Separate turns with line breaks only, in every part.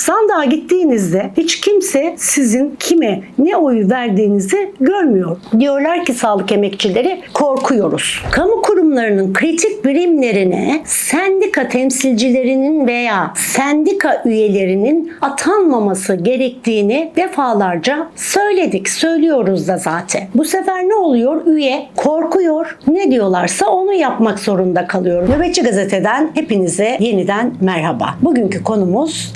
sandığa gittiğinizde hiç kimse sizin kime ne oyu verdiğinizi görmüyor. Diyorlar ki sağlık emekçileri korkuyoruz. Kamu kurumlarının kritik birimlerine sendika temsilcilerinin veya sendika üyelerinin atanmaması gerektiğini defalarca söyledik. Söylüyoruz da zaten. Bu sefer ne oluyor? Üye korkuyor. Ne diyorlarsa onu yapmak zorunda kalıyor. Nöbetçi Gazete'den hepinize yeniden merhaba. Bugünkü konumuz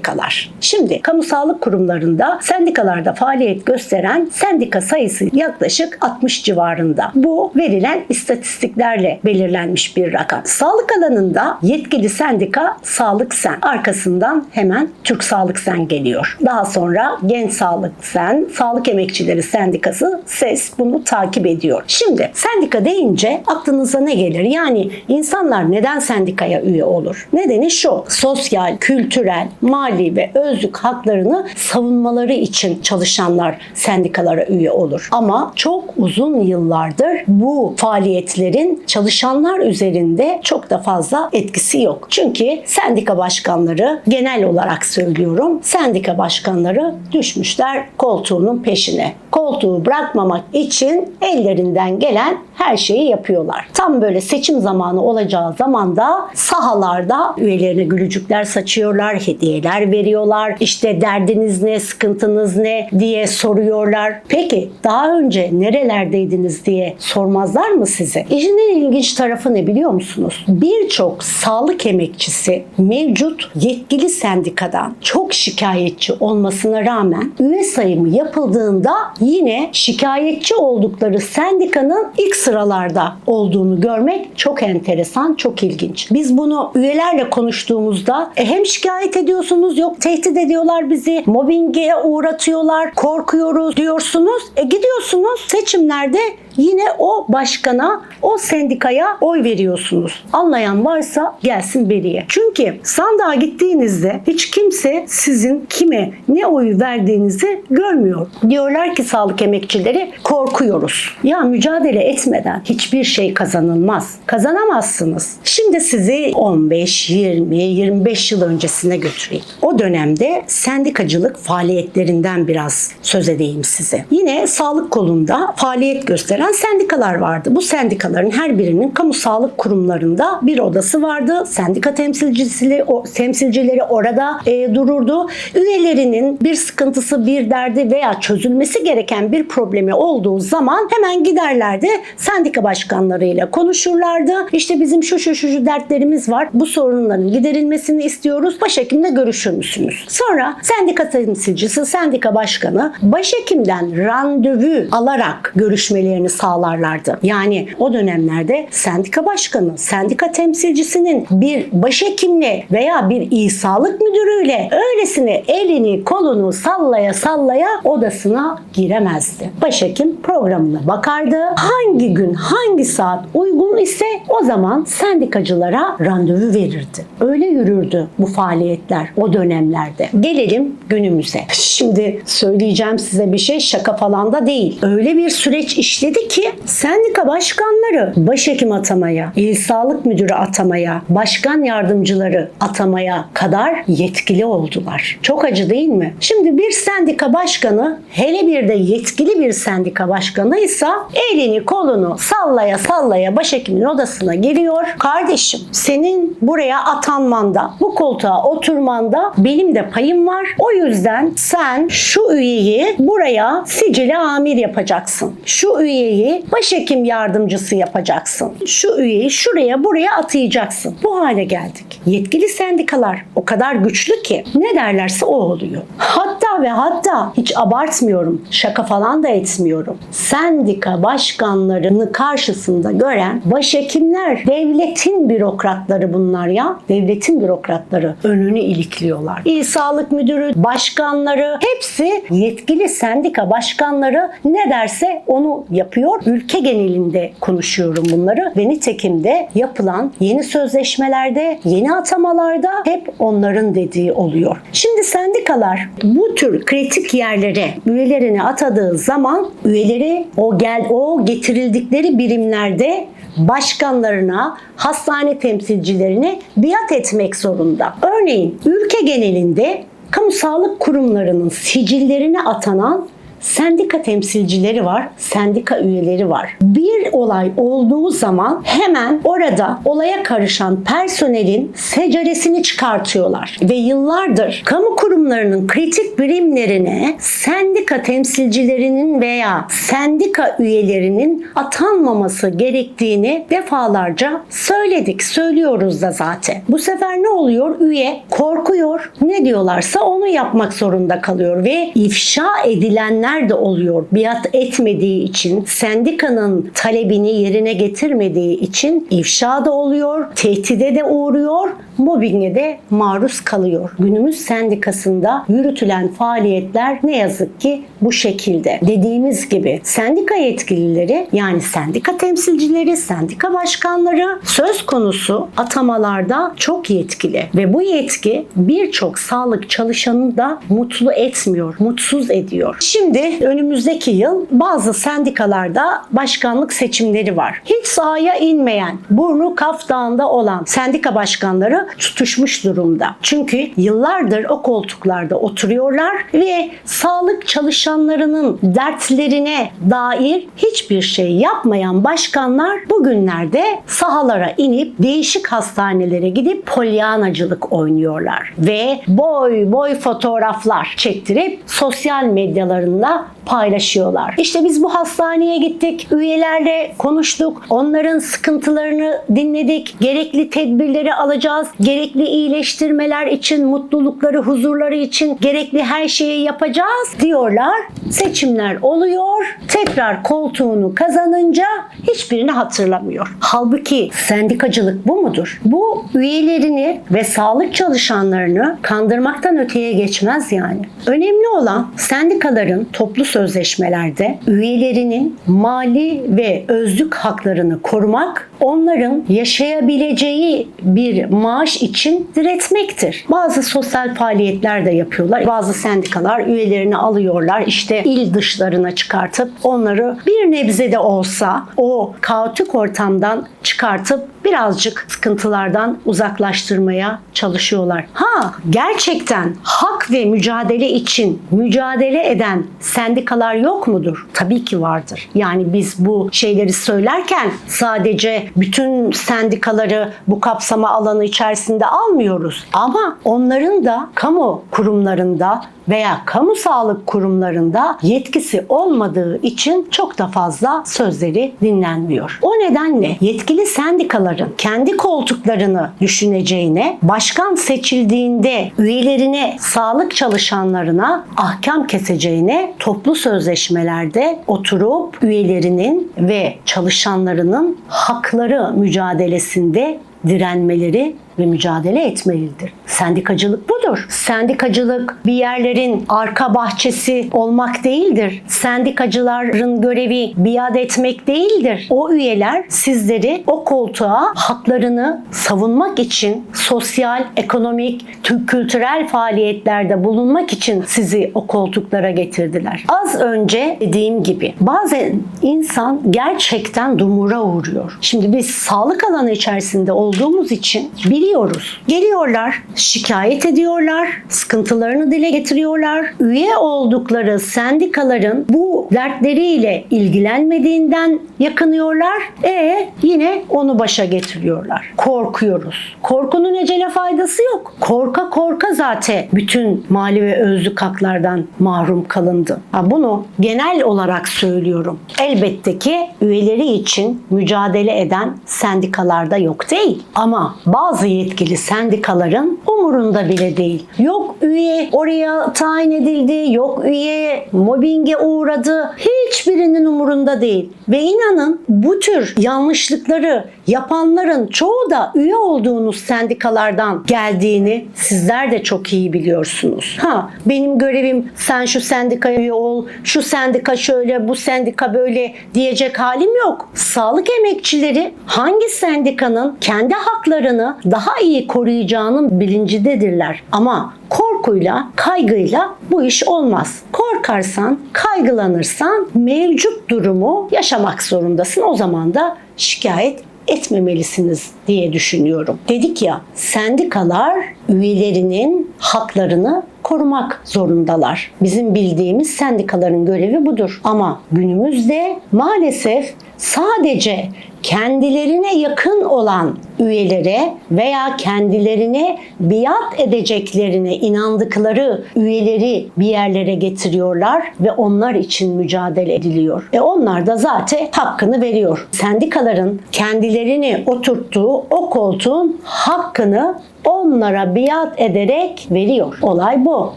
sendikalar. Şimdi kamu sağlık kurumlarında sendikalarda faaliyet gösteren sendika sayısı yaklaşık 60 civarında. Bu verilen istatistiklerle belirlenmiş bir rakam. Sağlık alanında yetkili sendika Sağlık Sen. Arkasından hemen Türk Sağlık Sen geliyor. Daha sonra Genç Sağlık Sen, Sağlık Emekçileri Sendikası SES bunu takip ediyor. Şimdi sendika deyince aklınıza ne gelir? Yani insanlar neden sendikaya üye olur? Nedeni şu. Sosyal, kültürel, mali ve özlük haklarını savunmaları için çalışanlar sendikalara üye olur. Ama çok uzun yıllardır bu faaliyetlerin çalışanlar üzerinde çok da fazla etkisi yok. Çünkü sendika başkanları genel olarak söylüyorum sendika başkanları düşmüşler koltuğunun peşine. Koltuğu bırakmamak için ellerinden gelen her şeyi yapıyorlar. Tam böyle seçim zamanı olacağı zaman da sahalarda üyelerine gülücükler saçıyorlar, hediyeler veriyorlar. İşte derdiniz ne, sıkıntınız ne diye soruyorlar. Peki daha önce nerelerdeydiniz diye sormazlar mı size? İşin en ilginç tarafı ne biliyor musunuz? Birçok sağlık emekçisi mevcut yetkili sendikadan çok şikayetçi olmasına rağmen üye sayımı yapıldığında yine şikayetçi oldukları sendikanın ilk sıralarda olduğunu görmek çok enteresan, çok ilginç. Biz bunu üyelerle konuştuğumuzda e, hem şikayet ediyorsunuz, yok tehdit ediyorlar bizi, mobbinge uğratıyorlar, korkuyoruz diyorsunuz. E gidiyorsunuz seçimlerde yine o başkana, o sendikaya oy veriyorsunuz. Anlayan varsa gelsin beriye. Çünkü sandığa gittiğinizde hiç kimse sizin kime ne oyu verdiğinizi görmüyor. Diyorlar ki sağlık emekçileri korkuyoruz. Ya mücadele etmeden hiçbir şey kazanılmaz. Kazanamazsınız. Şimdi sizi 15, 20, 25 yıl öncesine götüreyim. O dönemde sendikacılık faaliyetlerinden biraz söz edeyim size. Yine sağlık kolunda faaliyet gösteren sendikalar vardı. Bu sendikaların her birinin kamu sağlık kurumlarında bir odası vardı. Sendika temsilcisi, o, temsilcileri orada e, dururdu. Üyelerinin bir sıkıntısı, bir derdi veya çözülmesi gereken bir problemi olduğu zaman hemen giderlerdi. Sendika başkanlarıyla konuşurlardı. İşte bizim şu şu şu, dertlerimiz var. Bu sorunların giderilmesini istiyoruz. Başhekimle görüşür müsünüz? Sonra sendika temsilcisi, sendika başkanı başhekimden randevu alarak görüşmelerini sağlarlardı. Yani o dönemlerde sendika başkanı, sendika temsilcisinin bir başhekimle veya bir iyi sağlık müdürüyle öylesine elini kolunu sallaya sallaya odasına giremezdi. Başhekim programına bakardı. Hangi gün hangi saat uygun ise o zaman sendikacılara randevu verirdi. Öyle yürürdü bu faaliyetler o dönemlerde. Gelelim günümüze. Şimdi söyleyeceğim size bir şey şaka falan da değil. Öyle bir süreç işledi ki sendika başkanları başhekim atamaya, il sağlık müdürü atamaya, başkan yardımcıları atamaya kadar yetkili oldular. Çok acı değil mi? Şimdi bir sendika başkanı hele bir de yetkili bir sendika başkanıysa elini kolunu sallaya sallaya başhekimin odasına giriyor. Kardeşim senin buraya atanmanda, bu koltuğa oturmanda benim de payım var. O yüzden sen şu üyeyi buraya sicile amir yapacaksın. Şu üyeyi başhekim yardımcısı yapacaksın. Şu üyeyi şuraya buraya atayacaksın. Bu hale geldik. Yetkili sendikalar o kadar güçlü ki ne derlerse o oluyor. Hatta ve hatta hiç abartmıyorum. Şaka falan da etmiyorum. Sendika başkanlarını karşısında gören başhekimler, devletin bürokratları bunlar ya. Devletin bürokratları önünü ilikliyorlar. İl Sağlık Müdürü, başkanları hepsi yetkili sendika başkanları ne derse onu yapıyor. Ülke genelinde konuşuyorum bunları ve nitekim de yapılan yeni sözleşmelerde, yeni atamalarda hep onların dediği oluyor. Şimdi sendikalar bu tür kritik yerlere üyelerini atadığı zaman üyeleri o gel o getirildikleri birimlerde başkanlarına, hastane temsilcilerine biat etmek zorunda. Örneğin ülke genelinde kamu sağlık kurumlarının sicillerine atanan sendika temsilcileri var, sendika üyeleri var. Bir olay olduğu zaman hemen orada olaya karışan personelin seceresini çıkartıyorlar. Ve yıllardır kamu kurumlarının kritik birimlerine sendika temsilcilerinin veya sendika üyelerinin atanmaması gerektiğini defalarca söyledik, söylüyoruz da zaten. Bu sefer ne oluyor? Üye korkuyor, ne diyorlarsa onu yapmak zorunda kalıyor ve ifşa edilenler de oluyor. Biat etmediği için, sendikanın talebini yerine getirmediği için ifşa da oluyor, tehdide de uğruyor, mobbinge de maruz kalıyor. Günümüz sendikasında yürütülen faaliyetler ne yazık ki bu şekilde. Dediğimiz gibi sendika yetkilileri yani sendika temsilcileri, sendika başkanları söz konusu atamalarda çok yetkili ve bu yetki birçok sağlık çalışanını da mutlu etmiyor, mutsuz ediyor. Şimdi önümüzdeki yıl bazı sendikalarda başkanlık seçimleri var. Hiç sahaya inmeyen, burnu kaf dağında olan sendika başkanları tutuşmuş durumda. Çünkü yıllardır o koltuklarda oturuyorlar ve sağlık çalışanlarının dertlerine dair hiçbir şey yapmayan başkanlar bugünlerde sahalara inip değişik hastanelere gidip polyanacılık oynuyorlar ve boy boy fotoğraflar çektirip sosyal medyalarında paylaşıyorlar. İşte biz bu hastaneye gittik, üyelerle konuştuk, onların sıkıntılarını dinledik, gerekli tedbirleri alacağız, gerekli iyileştirmeler için, mutlulukları, huzurları için gerekli her şeyi yapacağız diyorlar. Seçimler oluyor, tekrar koltuğunu kazanınca hiçbirini hatırlamıyor. Halbuki sendikacılık bu mudur? Bu üyelerini ve sağlık çalışanlarını kandırmaktan öteye geçmez yani. Önemli olan sendikaların toplu sözleşmelerde üyelerinin mali ve özlük haklarını korumak, onların yaşayabileceği bir maaş için diretmektir. Bazı sosyal faaliyetler de yapıyorlar. Bazı sendikalar üyelerini alıyorlar. işte il dışlarına çıkartıp onları bir nebze de olsa o kaotik ortamdan çıkartıp birazcık sıkıntılardan uzaklaştırmaya çalışıyorlar. Ha gerçekten hak ve mücadele için mücadele eden sendikalar yok mudur? Tabii ki vardır. Yani biz bu şeyleri söylerken sadece bütün sendikaları bu kapsama alanı içerisinde almıyoruz. Ama onların da kamu kurumlarında veya kamu sağlık kurumlarında yetkisi olmadığı için çok da fazla sözleri dinlenmiyor. O nedenle yetkili sendikaların kendi koltuklarını düşüneceğine başkan seçildiğinde üyelerine, sağlık çalışanlarına ahkam keseceğine toplu sözleşmelerde oturup üyelerinin ve çalışanlarının hakları mücadelesinde direnmeleri ve mücadele etmelidir. Sendikacılık budur. Sendikacılık bir yerlerin arka bahçesi olmak değildir. Sendikacıların görevi biat etmek değildir. O üyeler sizleri o koltuğa haklarını savunmak için sosyal, ekonomik, kültürel faaliyetlerde bulunmak için sizi o koltuklara getirdiler. Az önce dediğim gibi bazen insan gerçekten dumura uğruyor. Şimdi biz sağlık alanı içerisinde olduğumuz için biliyoruz. Geliyorlar, şikayet ediyorlar, sıkıntılarını dile getiriyorlar. Üye oldukları sendikaların bu dertleriyle ilgilenmediğinden yakınıyorlar. E yine onu başa getiriyorlar. Korkuyoruz. Korkunun ecele faydası yok. Korka korka zaten bütün mali ve özlük haklardan mahrum kalındı. Ha, bunu genel olarak söylüyorum. Elbette ki üyeleri için mücadele eden sendikalarda yok değil. Ama bazı yetkili sendikaların umurunda bile değil. Yok üye oraya tayin edildi, yok üye mobbinge uğradı. Hiçbirinin umurunda değil. Ve inanın bu tür yanlışlıkları yapanların çoğu da üye olduğunuz sendikalardan geldiğini sizler de çok iyi biliyorsunuz. Ha benim görevim sen şu sendikaya üye ol, şu sendika şöyle, bu sendika böyle diyecek halim yok. Sağlık emekçileri hangi sendikanın kendi haklarını daha iyi koruyacağının bilincindedirler. Ama korkuyla, kaygıyla bu iş olmaz. Korkarsan, kaygılanırsan mevcut durumu yaşamak zorundasın. O zaman da şikayet etmemelisiniz diye düşünüyorum. Dedik ya sendikalar üyelerinin haklarını korumak zorundalar. Bizim bildiğimiz sendikaların görevi budur. Ama günümüzde maalesef sadece kendilerine yakın olan üyelere veya kendilerine biat edeceklerine inandıkları üyeleri bir yerlere getiriyorlar ve onlar için mücadele ediliyor. E onlar da zaten hakkını veriyor. Sendikaların kendilerini oturttuğu o koltuğun hakkını onlara biat ederek veriyor. Olay bu.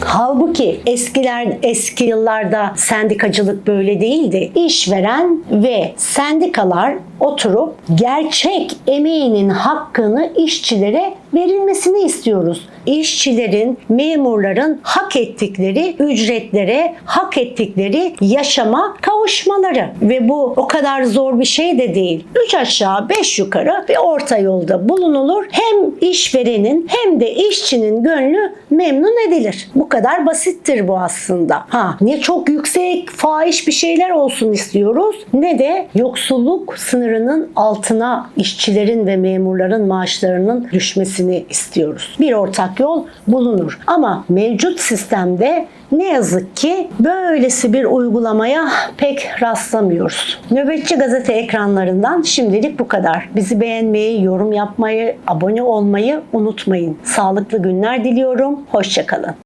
Halbuki eskiler eski yıllarda sendikacılık böyle değildi. İşveren ve sendikalar oturup gerçek emeğinin hakkını işçilere verilmesini istiyoruz. İşçilerin, memurların hak ettikleri ücretlere, hak ettikleri yaşama kavuşmaları ve bu o kadar zor bir şey de değil. Üç aşağı beş yukarı bir orta yolda bulunulur. Hem işverenin hem de işçinin gönlü memnun edilir. Bu kadar basittir bu aslında. Ha ne çok yüksek fahiş bir şeyler olsun istiyoruz ne de yoksulluk sınırının altına işçilerin ve memurların maaşlarının düşmesini istiyoruz. Bir ortak yol bulunur. Ama mevcut sistemde ne yazık ki böylesi bir uygulamaya pek rastlamıyoruz. Nöbetçi Gazete ekranlarından şimdilik bu kadar. Bizi beğenmeyi, yorum yapmayı, abone olmayı unutmayın. Sağlıklı günler diliyorum. Hoşçakalın.